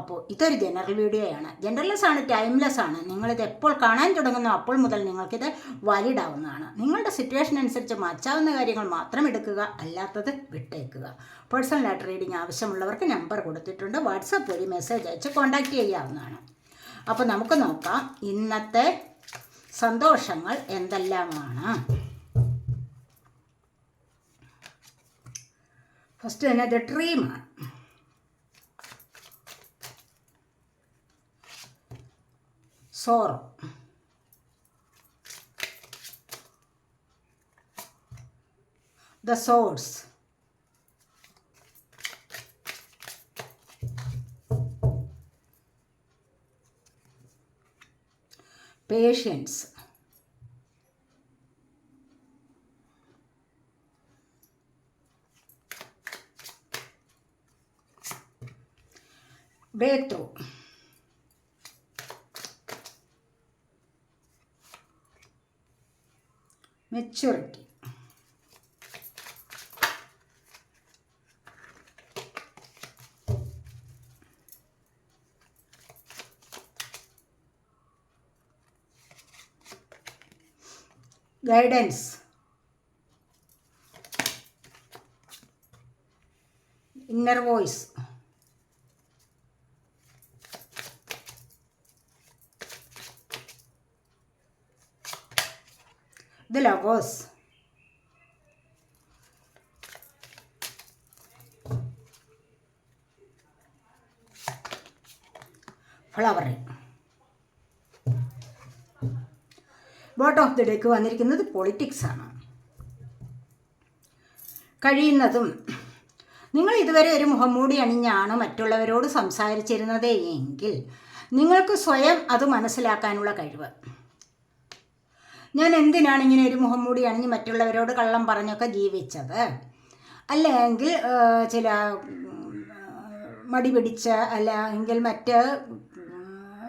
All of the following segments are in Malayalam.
അപ്പോൾ ഇതൊരു ജനറൽ വീഡിയോയാണ് ജനറൽലെസ് ആണ് ടൈംലെസ് ആണ്. നിങ്ങളിത് എപ്പോൾ കാണാൻ തുടങ്ങുന്നു അപ്പോൾ മുതൽ നിങ്ങൾക്കിത് വാലിഡ് ആവുന്നതാണ്. നിങ്ങളുടെ സിറ്റുവേഷൻ അനുസരിച്ച് മാറ്റാവുന്ന കാര്യങ്ങൾ മാത്രം എടുക്കുക അല്ലാത്തത് വിട്ടേക്കുക. പേഴ്സണൽ ലെറ്റർ റീഡിംഗ് ആവശ്യമുള്ളവർക്ക് നമ്പർ കൊടുത്തിട്ടുണ്ട്. വാട്സപ്പ് വഴി മെസ്സേജ് അയച്ച് കോൺടാക്റ്റ് ചെയ്യാവുന്നതാണ്. അപ്പോൾ നമുക്ക് നോക്കാം ഇന്നത്തെ സന്തോഷങ്ങൾ എന്തെല്ലാമാണ്? ഫസ്റ്റ് തന്നെ ഡ്രീമാണ് sorrow. The source Patience. Breakthrough. maturity. Guidance. Inner voice. The lovers. Flowering bottom of the deck വന്നിരിക്കുന്നത് പൊളിറ്റിക്സ് ആണ്. കഴിയുന്നതും നിങ്ങൾ ഇതുവരെ ഒരു മുഖംമൂടി അണിഞ്ഞാണ് മറ്റുള്ളവരോട് സംസാരിച്ചിരുന്നത് എങ്കിൽ നിങ്ങൾക്ക് സ്വയം അത് മനസ്സിലാക്കാനുള്ള കഴിവ്. ഞാൻ എന്തിനാണ് ഇങ്ങനെ ഒരു മുഖം മൂടി അണിഞ്ഞ് മറ്റുള്ളവരോട് കള്ളം പറഞ്ഞൊക്കെ ജീവിച്ചത്? അല്ലെങ്കിൽ ചില മടി പിടിച്ച അല്ലെങ്കിൽ മറ്റ്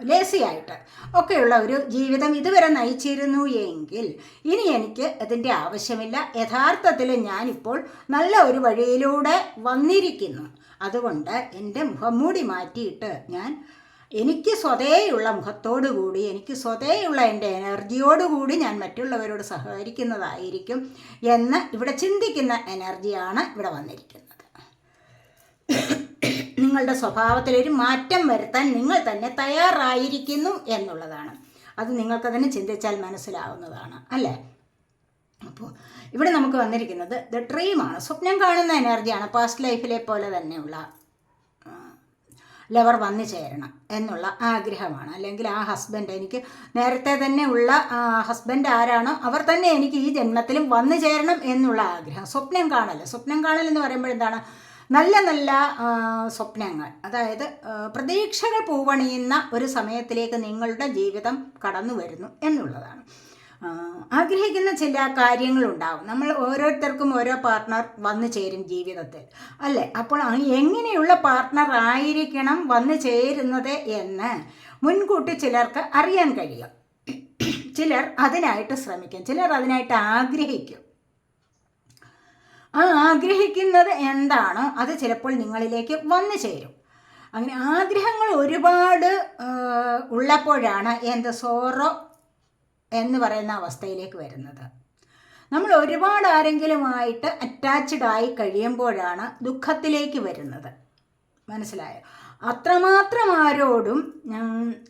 ലേസിയായിട്ട് ഒക്കെയുള്ള ഒരു ജീവിതം ഇതുവരെ നയിച്ചിരുന്നു എങ്കിൽ ഇനി എനിക്ക് അതിന്റെ ആവശ്യമില്ല. യഥാർത്ഥത്തിൽ ഞാനിപ്പോൾ നല്ല ഒരു വഴിയിലൂടെ വന്നിരിക്കുന്നു. അതുകൊണ്ട് എന്റെ മുഖംമൂടി മാറ്റിയിട്ട് ഞാൻ എനിക്ക് സ്വതേയുള്ള മുഖത്തോടുകൂടി എനിക്ക് സ്വതേയുള്ള എന്റെ എനർജിയോടുകൂടി ഞാൻ മറ്റുള്ളവരോട് സഹകരിക്കുന്നതായിരിക്കും എന്ന് ഇവിടെ ചിന്തിക്കുന്ന എനർജിയാണ് ഇവിടെ വന്നിരിക്കുന്നത്. നിങ്ങളുടെ സ്വഭാവത്തിലൊരു മാറ്റം വരുത്താൻ നിങ്ങൾ തന്നെ തയ്യാറായിരിക്കുന്നു എന്നുള്ളതാണ്. അത് നിങ്ങൾക്ക് തന്നെ ചിന്തിച്ചാൽ മനസ്സിലാവുന്നതാണ് അല്ലേ? അപ്പോൾ ഇവിടെ നമുക്ക് വന്നിരിക്കുന്നത് ദ ഡ്രീമാണ് സ്വപ്നം കാണുന്ന എനർജിയാണ്. പാസ്റ്റ് ലൈഫിലെ പോലെ തന്നെയുള്ള ലവർ വന്നു ചേരണം എന്നുള്ള ആഗ്രഹമാണ്. അല്ലെങ്കിൽ ആ ഹസ്ബൻഡ് എനിക്ക് നേരത്തെ തന്നെ ഉള്ള ഹസ്ബൻഡ് ആരാണോ അവർ തന്നെ എനിക്ക് ഈ ജന്മത്തിലും വന്നു ചേരണം എന്നുള്ള ആഗ്രഹം. സ്വപ്നം കാണൽ. സ്വപ്നം കാണൽ എന്ന് പറയുമ്പോൾ എന്താണ്? നല്ല നല്ല സ്വപ്നങ്ങൾ. അതായത് പ്രതീക്ഷകൾ പൂവണിയുന്ന ഒരു സമയത്തിലേക്ക് നിങ്ങളുടെ ജീവിതം കടന്നു വരുന്നു എന്നുള്ളതാണ്. ആഗ്രഹിക്കുന്ന ചില കാര്യങ്ങളുണ്ടാവും. നമ്മൾ ഓരോരുത്തർക്കും ഓരോ പാർട്ട്ണർ വന്നു ചേരും ജീവിതത്തിൽ. അല്ലേ? അപ്പോൾ എങ്ങനെയുള്ള പാർട്ട്ണർ ആയിരിക്കണം വന്നു ചേരുന്നത് എന്ന് മുൻകൂട്ടി ചിലർക്ക് അറിയാൻ കഴിയും. ചിലർ അതിനായിട്ട് ശ്രമിക്കും. ചിലർ അതിനായിട്ട് ആഗ്രഹിക്കും. ആ ആഗ്രഹിക്കുന്നത് എന്താണോ? അത് ചിലപ്പോൾ നിങ്ങളിലേക്ക് വന്നു ചേരും. അങ്ങനെ ആഗ്രഹങ്ങൾ ഒരുപാട് ഉള്ളപ്പോഴാണ് എന്ത്? സോറോ എന്ന് പറയുന്ന അവസ്ഥയിലേക്ക് വരുന്നത്. നമ്മൾ ഒരുപാട് ആരെങ്കിലുമായിട്ട് അറ്റാച്ച്ഡ് ആയി കഴിയുമ്പോഴാണ് ദുഃഖത്തിലേക്ക് വരുന്നത്. മനസ്സിലായോ? അത്രമാത്രം ആരോടും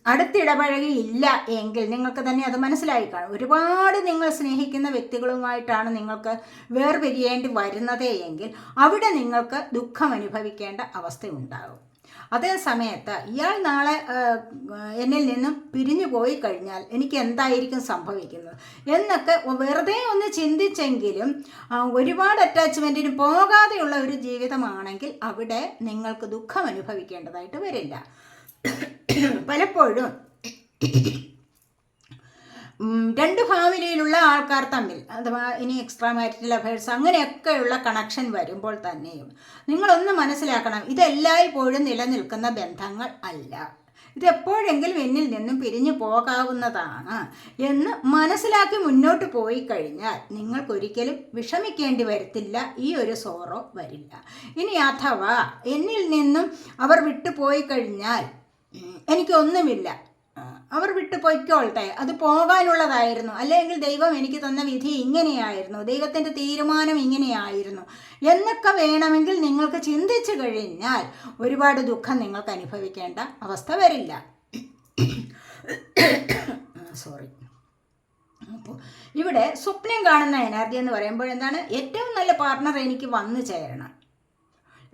അടുത്തിടപഴകിയില്ല എങ്കിൽ നിങ്ങൾക്ക് തന്നെ അത് മനസ്സിലായി കാണും. ഒരുപാട് നിങ്ങൾ സ്നേഹിക്കുന്ന വ്യക്തികളുമായിട്ടാണ് നിങ്ങൾക്ക് വേർപിരിയേണ്ടി വരുന്നത് എങ്കിൽ അവിടെ നിങ്ങൾക്ക് ദുഃഖം അനുഭവിക്കേണ്ട അവസ്ഥയുണ്ടാകും. അതേ സമയത്ത് ഇയാൾ നാളെ എന്നിൽ നിന്നും പിരിഞ്ഞു പോയി കഴിഞ്ഞാൽ എനിക്ക് എന്തായിരിക്കും സംഭവിക്കുന്നത്? എന്നൊക്കെ വെറുതെ ഒന്ന് ചിന്തിച്ചെങ്കിലും ഒരുപാട് അറ്റാച്ച്മെന്റിന് പോകാതെയുള്ള ഒരു ജീവിതമാണെങ്കിൽ അവിടെ നിങ്ങൾക്ക് ദുഃഖം അനുഭവിക്കേണ്ടതായിട്ട് വരില്ല. പലപ്പോഴും രണ്ട് ഫാമിലിയിലുള്ള ആൾക്കാർ തമ്മിൽ അഥവാ ഇനി എക്സ്ട്രാ മാരിറ്റൽ അഫയേഴ്സ് അങ്ങനെയൊക്കെയുള്ള കണക്ഷൻ വരുമ്പോൾ തന്നെയും നിങ്ങളൊന്ന് മനസ്സിലാക്കണം ഇതെല്ലായ്പ്പോഴും നിലനിൽക്കുന്ന ബന്ധങ്ങൾ അല്ല. ഇതെപ്പോഴെങ്കിലും എന്നിൽ നിന്നും പിരിഞ്ഞു പോകാവുന്നതാണ് എന്ന് മനസ്സിലാക്കി മുന്നോട്ട് പോയി കഴിഞ്ഞാൽ നിങ്ങൾക്കൊരിക്കലും വിഷമിക്കേണ്ടി വരത്തില്ല ഈ ഒരു സോറോ വരില്ല. ഇനി അഥവാ എന്നിൽ നിന്നും അവർ വിട്ടുപോയി കഴിഞ്ഞാൽ എനിക്കൊന്നുമില്ല. അവർ വിട്ടു പൊയ്ക്കോളട്ടെ. അത് പോകാനുള്ളതായിരുന്നു. അല്ലെങ്കിൽ ദൈവം എനിക്ക് തന്ന വിധി ഇങ്ങനെയായിരുന്നു. ദൈവത്തിന്റെ തീരുമാനം ഇങ്ങനെയായിരുന്നു. എന്നൊക്കെ വേണമെങ്കിൽ നിങ്ങൾക്ക് ചിന്തിച്ചു കഴിഞ്ഞാൽ ഒരുപാട് ദുഃഖം നിങ്ങൾക്ക് അനുഭവിക്കേണ്ട അവസ്ഥ വരില്ല. സോറി അപ്പോൾ ഇവിടെ സ്വപ്നം കാണുന്ന എനർജി എന്ന് പറയുമ്പോൾ എന്താണ്? ഏറ്റവും നല്ല പാർട്ണർ എനിക്ക് വന്നു ചേരണം.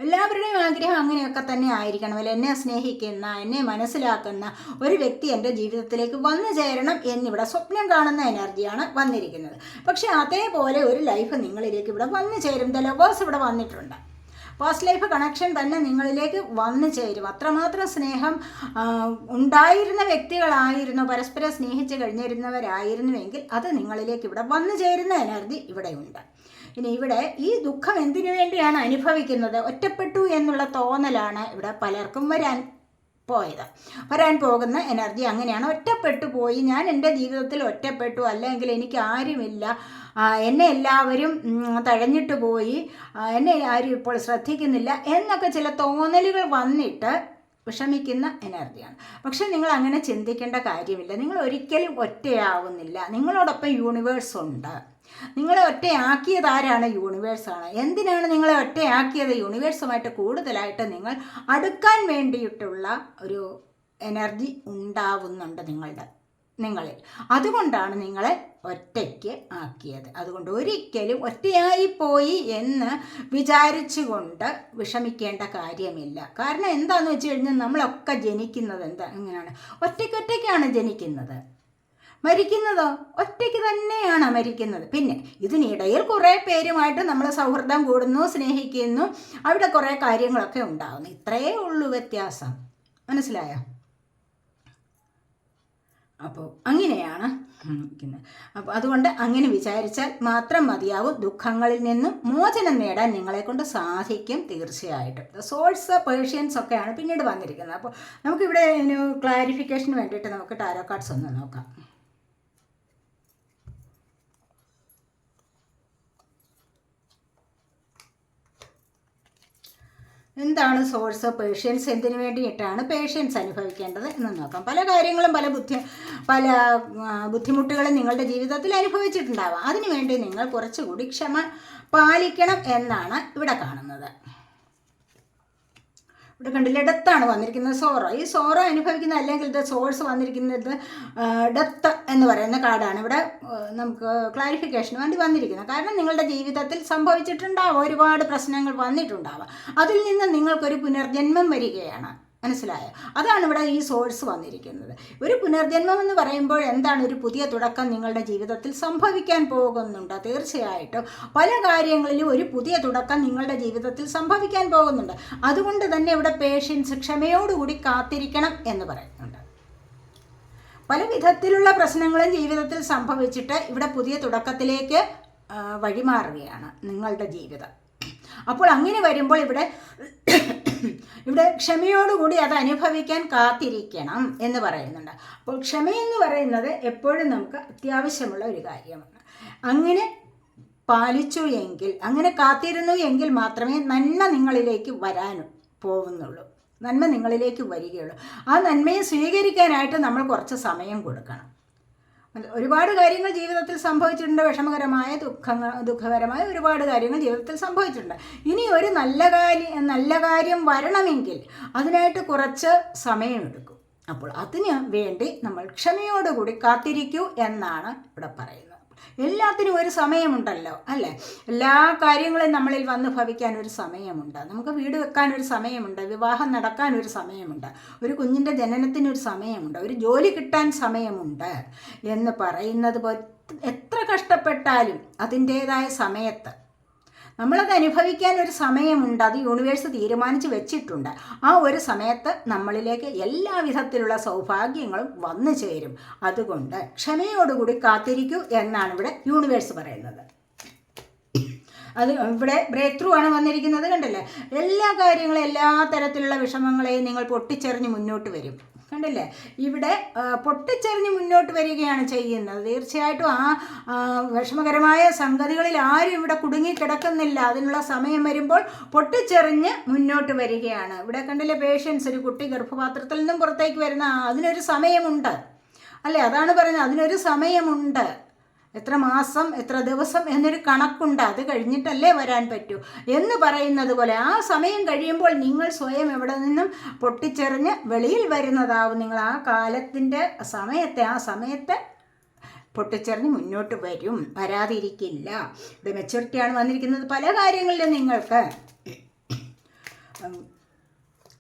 എല്ലാവരുടെയും ആഗ്രഹം അങ്ങനെയൊക്കെ തന്നെ ആയിരിക്കണം അല്ലെ? എന്നെ സ്നേഹിക്കുന്ന എന്നെ മനസ്സിലാക്കുന്ന ഒരു വ്യക്തി എന്റെ ജീവിതത്തിലേക്ക് വന്നു ചേരണം എന്നിവിടെ സ്വപ്നം കാണുന്ന എനർജിയാണ് വന്നിരിക്കുന്നത്. പക്ഷേ അതേപോലെ ഒരു ലൈഫ് നിങ്ങളിലേക്ക് ഇവിടെ വന്നു ചേരും ദ ലവേഴ്സ് ഇവിടെ വന്നിട്ടുണ്ട്. പാസ്റ്റ് ലൈഫ് കണക്ഷൻ തന്നെ നിങ്ങളിലേക്ക് വന്നു ചേരും. അത്രമാത്രം സ്നേഹം ഉണ്ടായിരുന്ന വ്യക്തികളായിരുന്നു പരസ്പരം സ്നേഹിച്ച് കഴിഞ്ഞിരുന്നവരായിരുന്നുവെങ്കിൽ അത് നിങ്ങളിലേക്ക് ഇവിടെ വന്നു ചേരുന്ന എനർജി ഇവിടെയുണ്ട്. ഇനി ഇവിടെ ഈ ദുഃഖം എന്തിനു വേണ്ടിയാണ് അനുഭവിക്കുന്നത്? ഒറ്റപ്പെട്ടു എന്നുള്ള തോന്നലാണ് ഇവിടെ പലർക്കും വരാൻ പോയത്. വരാൻ പോകുന്ന എനർജി അങ്ങനെയാണ്. ഒറ്റപ്പെട്ടു പോയി. ഞാൻ എന്റെ ജീവിതത്തിൽ ഒറ്റപ്പെട്ടു. അല്ലെങ്കിൽ എനിക്ക് ആരുമില്ല. എന്നെ എല്ലാവരും തഴഞ്ഞിട്ട് പോയി. എന്നെ ആരും ഇപ്പോൾ ശ്രദ്ധിക്കുന്നില്ല എന്നൊക്കെ ചില തോന്നലുകൾ വന്നിട്ട് വിഷമിക്കുന്ന എനർജിയാണ്. പക്ഷെ നിങ്ങൾ അങ്ങനെ ചിന്തിക്കേണ്ട കാര്യമില്ല. നിങ്ങൾ ഒരിക്കലും ഒറ്റയാവുന്നില്ല. നിങ്ങളോടൊപ്പം യൂണിവേഴ്സ് ഉണ്ട്. നിങ്ങളെ ഒറ്റയാക്കിയത് ആരാണ്? യൂണിവേഴ്സാണ് എന്തിനാണ് നിങ്ങളെ ഒറ്റയാക്കിയത്? യൂണിവേഴ്സുമായിട്ട് കൂടുതലായിട്ട് നിങ്ങൾ അടുക്കാൻ വേണ്ടിയിട്ടുള്ള ഒരു എനർജി ഉണ്ടാവുന്നുണ്ട് നിങ്ങളുടെ നിങ്ങളിൽ. അതുകൊണ്ടാണ് നിങ്ങളെ ഒറ്റയ്ക്ക് ആക്കിയത്. അതുകൊണ്ട് ഒരിക്കലും ഒറ്റയായി പോയി എന്ന് വിചാരിച്ചുകൊണ്ട് വിഷമിക്കേണ്ട കാര്യമില്ല. കാരണം എന്താണെന്ന് വെച്ച് കഴിഞ്ഞാൽ നമ്മളൊക്കെ ജനിക്കുന്നത് എന്താ? എങ്ങനെയാണ്? ഒറ്റയ്ക്കൊറ്റയ്ക്കാണ് ജനിക്കുന്നത്. മരിക്കുന്നതോ? ഒറ്റയ്ക്ക് തന്നെയാണ് മരിക്കുന്നത്. പിന്നെ ഇതിനിടയിൽ കുറേ പേരുമായിട്ട് നമ്മൾ സൗഹൃദം കൂടുന്നു സ്നേഹിക്കുന്നു. അവിടെ കുറേ കാര്യങ്ങളൊക്കെ ഉണ്ടാകുന്നു. ഇത്രയേ ഉള്ളൂ വ്യത്യാസം. മനസ്സിലായോ? അപ്പോൾ അങ്ങനെയാണ് അപ്പോൾ അതുകൊണ്ട് അങ്ങനെ വിചാരിച്ചാൽ മാത്രം മതിയാവും. ദുഃഖങ്ങളിൽ നിന്നും മോചനം നേടാൻ നിങ്ങളെ കൊണ്ട് സാധിക്കും തീർച്ചയായിട്ടും. സോഴ്സ് പേർഷ്യൻസ് ഒക്കെയാണ് പിന്നീട് വന്നിരിക്കുന്നത്. അപ്പോൾ നമുക്കിവിടെ ക്ലാരിഫിക്കേഷന് വേണ്ടിയിട്ട് നമുക്ക് ടാരോ കാർഡ്സ് ഒന്ന് നോക്കാം. എന്താണ് സോഴ്സ് പേഷ്യൻസ് എന്തിനു വേണ്ടിയിട്ടാണ് പേഷ്യൻസ് അനുഭവിക്കേണ്ടത് എന്ന് നോക്കാം. പല കാര്യങ്ങളും പല ബുദ്ധി പല ബുദ്ധിമുട്ടുകളും നിങ്ങളുടെ ജീവിതത്തിൽ അനുഭവിച്ചിട്ടുണ്ടാവാം. അതിനുവേണ്ടി നിങ്ങൾ കുറച്ചുകൂടി ക്ഷമ പാലിക്കണം എന്നാണ് ഇവിടെ കാണുന്നത്. ഇവിടെ കണ്ടില്ല? ഡെത്താണ് വന്നിരിക്കുന്നത്. സോറോ. ഈ സോറോ അനുഭവിക്കുന്ന അല്ലെങ്കിൽ ഇത് സോഴ്സ് വന്നിരിക്കുന്നത് ഡെത്ത് എന്ന് പറയുന്ന കാർഡാണ്. ഇവിടെ നമുക്ക് ക്ലാരിഫിക്കേഷന് വേണ്ടി വന്നിരിക്കുന്നത് കാരണം നിങ്ങളുടെ ജീവിതത്തിൽ സംഭവിച്ചിട്ടുണ്ടാവും ഒരുപാട് പ്രശ്നങ്ങൾ വന്നിട്ടുണ്ടാവാം അതിൽ നിന്ന് നിങ്ങൾക്കൊരു പുനർജന്മം വരികയാണ്. മനസ്സിലായോ? അതാണ് ഇവിടെ ഈ സോഴ്സ് വന്നിരിക്കുന്നത്. ഒരു പുനർജന്മം എന്ന് പറയുമ്പോൾ എന്താണ് ഒരു പുതിയ തുടക്കം നിങ്ങളുടെ ജീവിതത്തിൽ സംഭവിക്കാൻ പോകുന്നുണ്ട്? തീർച്ചയായിട്ടും. പല കാര്യങ്ങളിലും ഒരു പുതിയ തുടക്കം നിങ്ങളുടെ ജീവിതത്തിൽ സംഭവിക്കാൻ പോകുന്നുണ്ട്. അതുകൊണ്ട് തന്നെ ഇവിടെ പേഷ്യൻസ് ക്ഷമയോടുകൂടി കാത്തിരിക്കണം എന്ന് പറയുന്നുണ്ട്. പല വിധത്തിലുള്ള പ്രശ്നങ്ങളും ജീവിതത്തിൽ സംഭവിച്ചിട്ട് ഇവിടെ പുതിയ തുടക്കത്തിലേക്ക് വഴിമാറുകയാണ് നിങ്ങളുടെ ജീവിതം. അപ്പോൾ അങ്ങനെ വരുമ്പോൾ ഇവിടെ ഇവിടെ ക്ഷമയോടുകൂടി അത് അനുഭവിക്കാൻ കാത്തിരിക്കണം എന്ന് പറയുന്നുണ്ട്. അപ്പോൾ ക്ഷമയെന്ന് പറയുന്നത് എപ്പോഴും നമുക്ക് അത്യാവശ്യമുള്ള ഒരു കാര്യമാണ്. അങ്ങനെ പാലിച്ചു എങ്കിൽ അങ്ങനെ കാത്തിരുന്നു എങ്കിൽ മാത്രമേ നന്മ നിങ്ങളിലേക്ക് വരാനും പോകുന്നുള്ളൂ. നന്മ നിങ്ങളിലേക്ക് വരികയുള്ളൂ. ആ നന്മയെ സ്വീകരിക്കാനായിട്ട് നമ്മൾ കുറച്ച് സമയം കൊടുക്കണം. ഒരുപാട് കാര്യങ്ങൾ ജീവിതത്തിൽ സംഭവിച്ചിട്ടുണ്ട്. വിഷമകരമായ ദുഃഖങ്ങൾ ദുഃഖകരമായ ഒരുപാട് കാര്യങ്ങൾ ജീവിതത്തിൽ സംഭവിച്ചിട്ടുണ്ട്. ഇനി ഒരു നല്ല കാര്യം നല്ല കാര്യം വരണമെങ്കിൽ അതിനായിട്ട് കുറച്ച് സമയമെടുക്കും. അപ്പോൾ അതിന് വേണ്ടി നമ്മൾ ക്ഷമയോടുകൂടി കാത്തിരിക്കൂ എന്നാണ് ഇവിടെ പറയുന്നത്. എല്ലാത്തിനും ഒരു സമയമുണ്ടല്ലോ അല്ലേ? എല്ലാ കാര്യങ്ങളും നമ്മളിൽ വന്ന് ഭവിക്കാൻ ഒരു സമയമുണ്ട്. നമുക്ക് വീട് വെക്കാൻ ഒരു സമയമുണ്ട് വിവാഹം നടക്കാൻ ഒരു സമയമുണ്ട് ഒരു കുഞ്ഞിന്റെ ജനനത്തിന് ഒരു സമയമുണ്ട് ഒരു ജോലി കിട്ടാൻ സമയമുണ്ട് എന്ന് പറയുന്നത് എത്ര കഷ്ടപ്പെട്ടാലും അതിന്റേതായ സമയത്ത് നമ്മളത് അനുഭവിക്കാൻ ഒരു സമയമുണ്ട്. അത് യൂണിവേഴ്സ് തീരുമാനിച്ച് വെച്ചിട്ടുണ്ട്. ആ ഒരു സമയത്ത് നമ്മളിലേക്ക് എല്ലാവിധത്തിലുള്ള സൗഭാഗ്യങ്ങളും വന്നു ചേരും. അതുകൊണ്ട് ക്ഷമയോടുകൂടി കാത്തിരിക്കൂ എന്നാണ് ഇവിടെ യൂണിവേഴ്സ് പറയുന്നത്. അത് ഇവിടെ ബ്രേക്ക് ത്രൂ ആണ് വന്നിരിക്കുന്നത് കണ്ടല്ലേ? എല്ലാ കാര്യങ്ങളും എല്ലാ തരത്തിലുള്ള വിഷമങ്ങളെയും നിങ്ങൾ പൊട്ടിച്ചെറിഞ്ഞ് മുന്നോട്ട് വരും. കണ്ടില്ലേ? ഇവിടെ പൊട്ടിച്ചെറിഞ്ഞ് മുന്നോട്ട് വരികയാണ് ചെയ്യുന്നത്. തീർച്ചയായിട്ടും ആ വിഷമകരമായ സംഗതികളിൽ ആരും ഇവിടെ കുടുങ്ങി കിടക്കുന്നില്ല അതിനുള്ള സമയം വരുമ്പോൾ പൊട്ടിച്ചെറിഞ്ഞ് മുന്നോട്ട് വരികയാണ്. ഇവിടെ കണ്ടില്ലേ പേഷ്യൻസ് ഒരു കുട്ടി ഗർഭപാത്രത്തിൽ നിന്നും പുറത്തേക്ക് വരുന്ന അതിനൊരു സമയമുണ്ട്. അല്ലേ? അതാണ് പറയുന്നത് അതിനൊരു സമയമുണ്ട്. എത്ര മാസം എത്ര ദിവസം എന്നൊരു കണക്കുണ്ട്. അത് കഴിഞ്ഞിട്ടല്ലേ വരാൻ പറ്റൂ. എന്ന് പറയുന്നത് പോലെ ആ സമയം കഴിയുമ്പോൾ നിങ്ങൾ സ്വയം എവിടെ നിന്നും പൊട്ടിച്ചെറിഞ്ഞ് വെളിയിൽ വരുന്നതാവും. നിങ്ങൾ ആ കാലത്തിന്റെ സമയത്തെ ആ സമയത്തെ പൊട്ടിച്ചെറിഞ്ഞ് മുന്നോട്ട് വരും. വരാതിരിക്കില്ല. ഇത് മെച്ചൂരിറ്റിയാണ് വന്നിരിക്കുന്നത് പല കാര്യങ്ങളിലും നിങ്ങൾക്ക്.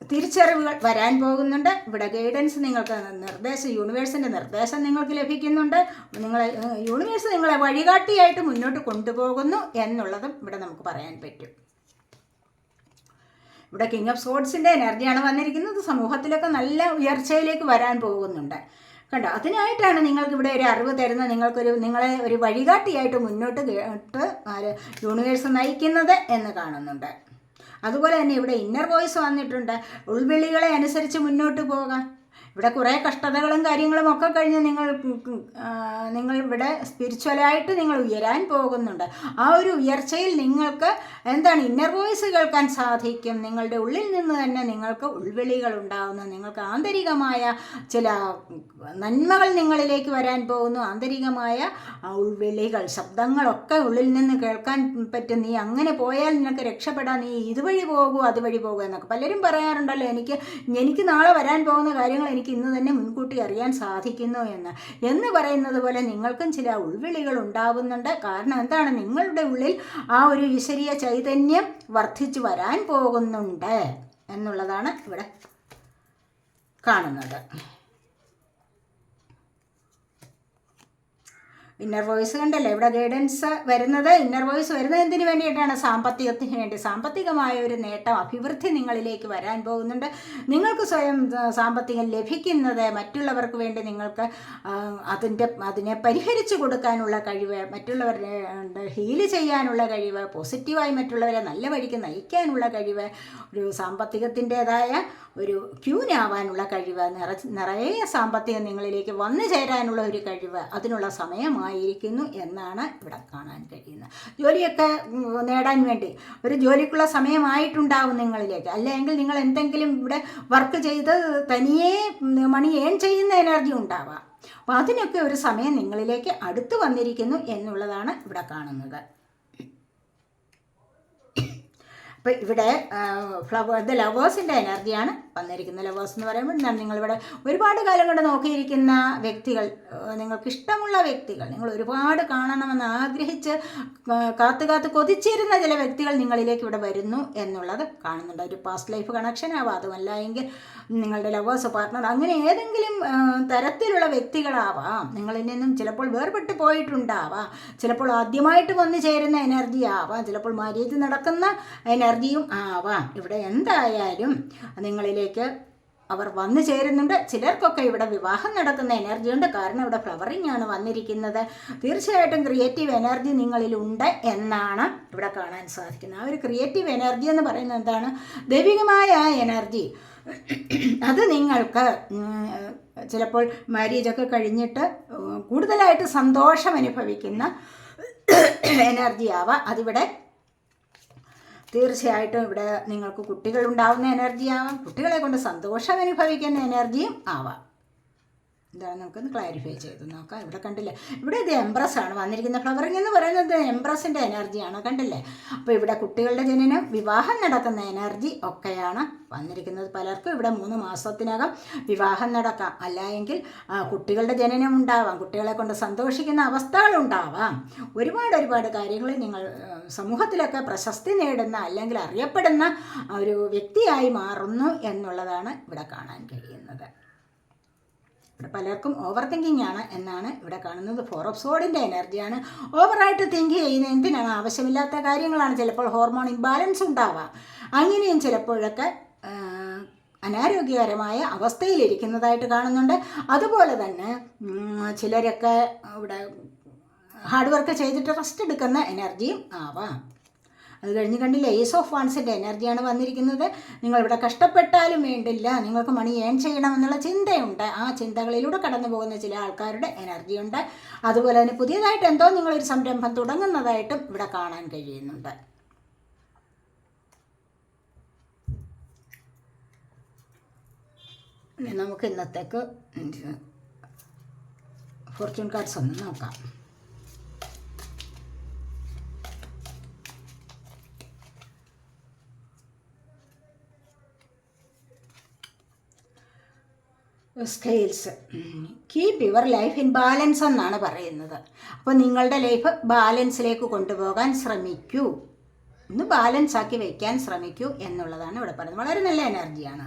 തിരിച്ചറിവുകൾ വരാൻ പോകുന്നുണ്ട്. ഇവിടെ ഗൈഡൻസ് നിങ്ങൾക്ക് നിർദ്ദേശം യൂണിവേഴ്സിന്റെ നിർദ്ദേശം നിങ്ങൾക്ക് ലഭിക്കുന്നുണ്ട്. നിങ്ങളെ യൂണിവേഴ്സ് നിങ്ങളെ വഴികാട്ടിയായിട്ട് മുന്നോട്ട് കൊണ്ടുപോകുന്നു എന്നുള്ളതും ഇവിടെ നമുക്ക് പറയാൻ പറ്റും. ഇവിടെ കിങ് ഓഫ് സോഡ്സിന്റെ എനർജിയാണ് വന്നിരിക്കുന്നത്. സമൂഹത്തിലൊക്കെ നല്ല ഉയർച്ചയിലേക്ക് വരാൻ പോകുന്നുണ്ട്. കണ്ടോ? അതിനായിട്ടാണ് നിങ്ങൾക്ക് ഇവിടെ ഒരു അറിവ് തരുന്നത്. നിങ്ങൾക്കൊരു നിങ്ങളെ ഒരു വഴികാട്ടിയായിട്ട് മുന്നോട്ട് കേട്ട് യൂണിവേഴ്സ് നയിക്കുന്നത് എന്ന് കാണുന്നുണ്ട്. അതുപോലെ തന്നെ ഇവിടെ ഇന്നർ വോയിസ് വന്നിട്ടുണ്ട്. ഉൾവിളികളെ അനുസരിച്ച് മുന്നോട്ട് പോകാൻ. ഇവിടെ കുറേ കഷ്ടതകളും കാര്യങ്ങളും ഒക്കെ കഴിഞ്ഞ് നിങ്ങൾ നിങ്ങൾ ഇവിടെ സ്പിരിച്വലായിട്ട് നിങ്ങൾ ഉയരാൻ പോകുന്നുണ്ട്. ആ ഒരു ഉയർച്ചയിൽ നിങ്ങൾക്ക് എന്താണ് ഇന്നർ വോയിസ് കേൾക്കാൻ സാധിക്കും. നിങ്ങളുടെ ഉള്ളിൽ നിന്ന് തന്നെ നിങ്ങൾക്ക് ഉൾവിളികൾ ഉണ്ടാകുന്നു നിങ്ങൾക്ക് ആന്തരികമായ ചില നന്മകൾ നിങ്ങളിലേക്ക് വരാൻ പോകുന്നു. ആന്തരികമായ ഉൾവിളികൾ ശബ്ദങ്ങളൊക്കെ ഉള്ളിൽ നിന്ന് കേൾക്കാൻ പറ്റും. നീ അങ്ങനെ പോയാൽ നിനക്ക് രക്ഷപ്പെടാൻ നീ ഇതുവഴി പോകൂ അതുവഴി പോകൂ എന്നൊക്കെ പലരും പറയാറുണ്ടല്ലോ. എനിക്ക് എനിക്ക് നാളെ വരാൻ പോകുന്ന കാര്യങ്ങൾ എനിക്ക് ഇന്ന് തന്നെ മുൻകൂട്ടി അറിയാൻ സാധിക്കുന്നു എന്ന്. എന്ന് പറയുന്നത് പോലെ നിങ്ങൾക്കും ചില ഉൾവിളികൾ ഉണ്ടാവുന്നുണ്ട്. കാരണം എന്താണ്? നിങ്ങളുടെ ഉള്ളിൽ ആ ഒരു ഈശ്വരീയ ചൈതന്യം വർദ്ധിച്ചു വരാൻ പോകുന്നുണ്ട് എന്നുള്ളതാണ് ഇവിടെ കാണുന്നത്. ഇന്നർ വോയിസ് കണ്ടല്ലേ? ഇവിടെ ഗൈഡൻസ് വരുന്നത് ഇന്നർ വോയിസ് വരുന്നത് എന്തിനു വേണ്ടിയിട്ടാണ്? സാമ്പത്തികത്തിന് വേണ്ടി. സാമ്പത്തികമായ ഒരു നേട്ടം അഭിവൃദ്ധി നിങ്ങളിലേക്ക് വരാൻ പോകുന്നുണ്ട്. നിങ്ങൾക്ക് സ്വയം സാമ്പത്തികം ലഭിക്കുന്നത് മറ്റുള്ളവർക്ക് വേണ്ടി നിങ്ങൾക്ക് അതിന്റെ അതിനെ പരിഹരിച്ചു കൊടുക്കാനുള്ള കഴിവ് മറ്റുള്ളവരെ ഹീൽ ചെയ്യാനുള്ള കഴിവ് പോസിറ്റീവായി മറ്റുള്ളവരെ നല്ല വഴിക്ക് നയിക്കാനുള്ള കഴിവ് ഒരു സാമ്പത്തികത്തിന്റെതായ ഒരു ക്യൂനാവാനുള്ള കഴിവ് നിറ നിറയെ സാമ്പത്തികം നിങ്ങളിലേക്ക് വന്നു ചേരാനുള്ള ഒരു കഴിവ് അതിനുള്ള സമയമായിരിക്കുന്നു എന്നാണ് ഇവിടെ കാണാൻ കഴിയുന്നത്. ജോലിയൊക്കെ നേടാൻ വേണ്ടി ഒരു ജോലിക്കുള്ള സമയമായിട്ടുണ്ടാവും നിങ്ങളിലേക്ക്. അല്ലെങ്കിൽ നിങ്ങൾ എന്തെങ്കിലും ഇവിടെ വർക്ക് ചെയ്ത് തനിയെ മണി ഏൺ ചെയ്യുന്ന എനർജി ഉണ്ടാവാം. അപ്പോൾ അതിനൊക്കെ ഒരു സമയം നിങ്ങളിലേക്ക് അടുത്തു വന്നിരിക്കുന്നു എന്നുള്ളതാണ് ഇവിടെ കാണുന്നത്. അപ്പോൾ ഇവിടെ ഫ്ലവർ ദ ലവേഴ്സിന്റെ എനർജിയാണ് വന്നിരിക്കുന്നത്. ലവേഴ്സ് എന്ന് പറയുമ്പോൾ എന്താണ്? നിങ്ങളിവിടെ ഒരുപാട് കാലം കൊണ്ട് നോക്കിയിരിക്കുന്ന വ്യക്തികൾ നിങ്ങൾക്ക് ഇഷ്ടമുള്ള വ്യക്തികൾ നിങ്ങൾ ഒരുപാട് കാണണമെന്ന് ആഗ്രഹിച്ച് കാത്തു കാത്ത് കൊതിച്ചിരുന്ന ചില വ്യക്തികൾ നിങ്ങളിലേക്ക് ഇവിടെ വരുന്നു എന്നുള്ളത് കാണുന്നുണ്ട്. ഒരു പാസ്റ്റ് ലൈഫ് കണക്ഷൻ ആവാം. അതുമല്ല എങ്കിൽ നിങ്ങളുടെ ലവേഴ്സ് പാർട്ട്ണർ അങ്ങനെ ഏതെങ്കിലും തരത്തിലുള്ള വ്യക്തികളാവാം. നിങ്ങളിൽ നിന്നും ചിലപ്പോൾ വേർപെട്ട് പോയിട്ടുണ്ടാവാം. ചിലപ്പോൾ ആദ്യമായിട്ട് വന്നു ചേരുന്ന എനർജി ആവാം. ചിലപ്പോൾ മാര്യേജ് നടക്കുന്ന എനർജിയും ആവാം. ഇവിടെ എന്തായാലും നിങ്ങളിലേക്ക് അവർ വന്നു ചേരുന്നുണ്ട്. ചിലർക്കൊക്കെ ഇവിടെ വിവാഹം നടക്കുന്ന എനർജി ഉണ്ട്. കാരണം ഇവിടെ ഫ്ലവറിംഗ് ആണ് വന്നിരിക്കുന്നത്. തീർച്ചയായിട്ടും ക്രിയേറ്റീവ് എനർജി നിങ്ങളിലുണ്ട് എന്നാണ് ഇവിടെ കാണാൻ സാധിക്കുന്നത്. ആ ഒരു ക്രിയേറ്റീവ് എനർജി എന്ന് പറയുന്നത് എന്താണ്? ദൈവികമായ ആ എനർജി അത് നിങ്ങൾക്ക് ചിലപ്പോൾ മാരേജൊക്കെ കഴിഞ്ഞിട്ട് കൂടുതലായിട്ട് സന്തോഷം അനുഭവിക്കുന്ന എനർജി ആവാം. അതിവിടെ തീർച്ചയായിട്ടും ഇവിടെ നിങ്ങൾക്ക് കുട്ടികൾ ഉണ്ടാവുന്ന എനർജി ആവാം കുട്ടികളെ കൊണ്ട് സന്തോഷം അനുഭവിക്കുന്ന എനർജിയും ആവാം. ഇതാണ് നമുക്കൊന്ന് ക്ലാരിഫൈ ചെയ്ത്. നോക്കാം ഇവിടെ കണ്ടില്ലേ? ഇവിടെ ഇത് എംബ്രസ് ആണ് വന്നിരിക്കുന്ന ഫ്ലവറിംഗ് എന്ന് പറയുന്നത് എംബ്രസിന്റെ എനർജിയാണ് കണ്ടില്ലേ? അപ്പോൾ ഇവിടെ കുട്ടികളുടെ ജനനം വിവാഹം നടക്കുന്ന എനർജി ഒക്കെയാണ് വന്നിരിക്കുന്നത് പലർക്കും. ഇവിടെ മൂന്ന് മാസത്തിനകം വിവാഹം നടക്കാം. അല്ല എങ്കിൽ കുട്ടികളുടെ ജനനം ഉണ്ടാവാം കുട്ടികളെ കൊണ്ട് സന്തോഷിക്കുന്ന അവസ്ഥകളുണ്ടാവാം ഒരുപാട് ഒരുപാട് കാര്യങ്ങൾ നിങ്ങൾ സമൂഹത്തിലൊക്കെ പ്രശസ്തി നേടുന്ന അല്ലെങ്കിൽ അറിയപ്പെടുന്ന ഒരു വ്യക്തിയായി മാറുന്നു എന്നുള്ളതാണ് ഇവിടെ കാണാൻ കഴിയുന്നത്. ഇവിടെ പലർക്കും ഓവർ തിങ്കിങ് ആണ് എന്നാണ് ഇവിടെ കാണുന്നത്. ഫോർ ഓഫ് സോഡിന്റെ എനർജിയാണ് ഓവറായിട്ട് തിങ്ക് ചെയ്യുന്ന എന്തിനാണ്? ആവശ്യമില്ലാത്ത കാര്യങ്ങളാണ്. ചിലപ്പോൾ ഹോർമോൺ ഇംബാലൻസ് ഉണ്ടാവാം. അങ്ങനെയും ചിലപ്പോഴൊക്കെ അനാരോഗ്യകരമായ അവസ്ഥയിലിരിക്കുന്നതായിട്ട് കാണുന്നുണ്ട്. അതുപോലെ തന്നെ ചിലരൊക്കെ ഇവിടെ ഹാർഡ് വർക്ക് ചെയ്തിട്ട് റെസ്റ്റ് എടുക്കുന്ന എനർജിയും ആവാം. അത് കഴിഞ്ഞ് കണ്ടില്ലേ ഏസ് ഓഫ് വാൺസിന്റെ എനർജിയാണ് വന്നിരിക്കുന്നത്. നിങ്ങളിവിടെ കഷ്ടപ്പെട്ടാലും വേണ്ടില്ല നിങ്ങൾക്ക് മണി ഏൺ ചെയ്യണം എന്നുള്ള ചിന്തയുണ്ട്. ആ ചിന്തകളിലൂടെ കടന്നു പോകുന്ന ചില ആൾക്കാരുടെ എനർജി ഉണ്ട്. അതുപോലെ തന്നെ പുതിയതായിട്ട് എന്തോ നിങ്ങളൊരു സംരംഭം തുടങ്ങുന്നതായിട്ടും ഇവിടെ കാണാൻ കഴിയുന്നുണ്ട്. നമുക്ക് ഇന്നത്തേക്ക് ഫോർച്യൂൺ കാർഡ്സ് ഒന്ന് നോക്കാം. Scales keep your life in balance എന്നാണ് പറയുന്നത്. അപ്പോൾ നിങ്ങളുടെ ലൈഫ് ബാലൻസിലേക്ക് കൊണ്ടുപോകാൻ ശ്രമിക്കൂ. ഒന്ന് ബാലൻസ് ആക്കി വയ്ക്കാൻ ശ്രമിക്കൂ എന്നുള്ളതാണ് ഇവിടെ പറയുന്നത്. വളരെ നല്ല എനർജിയാണ്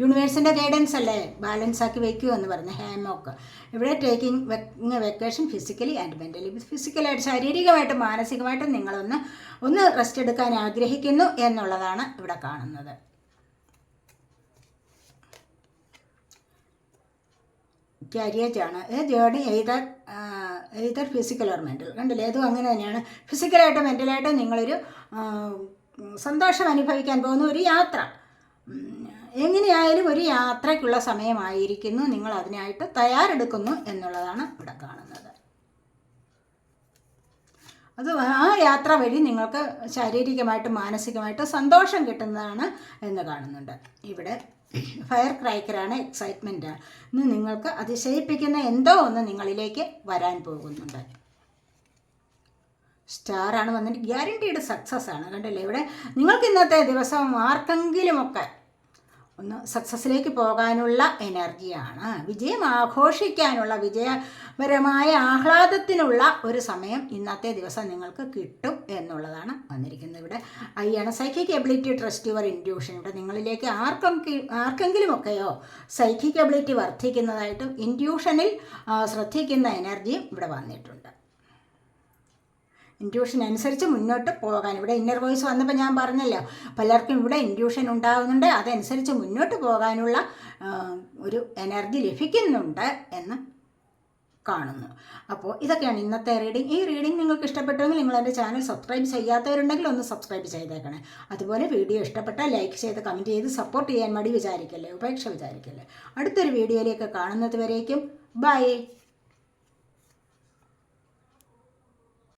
യൂണിവേഴ്സിന്റെ ഗൈഡൻസ് അല്ലേ? ബാലൻസ് ആക്കി വയ്ക്കൂ എന്ന് പറയുന്നത് ഹാമോക്ക് ഇവിടെ taking vacation physically and mentally ഫിസിക്കലായിട്ട് ശാരീരികമായിട്ടും മാനസികമായിട്ടും നിങ്ങളൊന്ന് ഒന്ന് റെസ്റ്റ് എടുക്കാൻ ആഗ്രഹിക്കുന്നു എന്നുള്ളതാണ് ഇവിടെ കാണുന്നത്. ക്യാരിയേജ് ആണ്. A journey either either physical or mental കണ്ടില്ലേ? ഏതും അങ്ങനെ തന്നെയാണ്. ഫിസിക്കലായിട്ടും മെന്റലായിട്ടും നിങ്ങളൊരു സന്തോഷം അനുഭവിക്കാൻ പോകുന്ന ഒരു യാത്ര. എങ്ങനെയായാലും ഒരു യാത്രയ്ക്കുള്ള സമയമായിരിക്കുന്നു. നിങ്ങൾ അതിനായിട്ട് തയ്യാറെടുക്കുന്നു എന്നുള്ളതാണ് ഇവിടെ കാണുന്നത്. അത് ആ യാത്ര വഴി നിങ്ങൾക്ക് ശാരീരികമായിട്ടും മാനസികമായിട്ടും സന്തോഷം കിട്ടുന്നതാണ് എന്ന് കാണുന്നുണ്ട്. ഇവിടെ ഫയർ ക്രൈക്കറാണ് എക്സൈറ്റ്മെന്റ് ഇന്ന് നിങ്ങൾക്ക് അതിശയിപ്പിക്കുന്ന എന്തോ ഒന്ന് നിങ്ങളിലേക്ക് വരാൻ പോകുന്നുണ്ട്. സ്റ്റാർ ആണ് വന്നിട്ട് ഗ്യാരണ്ടീഡ് സക്സസ് ആണ്. കണ്ടല്ലേ? ഇവിടെ നിങ്ങൾക്ക് ഇന്നത്തെ ദിവസം ആർക്കെങ്കിലുമൊക്കെ ഒന്ന് സക്സസ്സിലേക്ക് പോകാനുള്ള എനർജിയാണ് വിജയം ആഘോഷിക്കാനുള്ള വിജയപരമായ ആഹ്ലാദത്തിനുള്ള ഒരു സമയം ഇന്നത്തെ ദിവസം നിങ്ങൾക്ക് കിട്ടും എന്നുള്ളതാണ് വന്നിരിക്കുന്നത് ഇവിടെ. ഐയാണ് psychic ability trust your intuition ഇവിടെ നിങ്ങളിലേക്ക് ആർക്കെങ്കിലും ആർക്കെങ്കിലുമൊക്കെയോ സൈക്കിക് എബിലിറ്റി വർദ്ധിക്കുന്നതായിട്ടും ഇൻഡ്യൂഷനിൽ ശ്രദ്ധിക്കുന്ന എനർജിയും ഇവിടെ വന്നിട്ടുണ്ട്. ഇൻഡ്യൂഷൻ അനുസരിച്ച് മുന്നോട്ട് പോകാൻ. ഇവിടെ ഇന്നർ വോയിസ് വന്നപ്പോൾ ഞാൻ പറഞ്ഞല്ലോ പലർക്കും ഇവിടെ ഇൻഡ്യൂഷൻ ഉണ്ടാകുന്നുണ്ട് അതനുസരിച്ച് മുന്നോട്ട് പോകാനുള്ള ഒരു എനർജി ലഭിക്കുന്നുണ്ട് എന്ന് കാണുന്നു. അപ്പോൾ ഇതൊക്കെയാണ് ഇന്നത്തെ റീഡിംഗ് ഈ റീഡിംഗ് നിങ്ങൾക്ക് ഇഷ്ടപ്പെട്ടെങ്കിൽ നിങ്ങൾ എന്റെ ചാനൽ സബ്സ്ക്രൈബ് ചെയ്യാത്തവരുണ്ടെങ്കിൽ ഒന്ന് സബ്സ്ക്രൈബ് ചെയ്തേക്കണേ. അതുപോലെ വീഡിയോ ഇഷ്ടപ്പെട്ടാൽ ലൈക്ക് ചെയ്ത് കമന്റ് ചെയ്ത് സപ്പോർട്ട് ചെയ്യാൻ മടി വിചാരിക്കല്ലേ ഉപേക്ഷ വിചാരിക്കല്ലേ. അടുത്തൊരു വീഡിയോയിലേക്ക് കാണുന്നത് വരേക്കും. ബൈ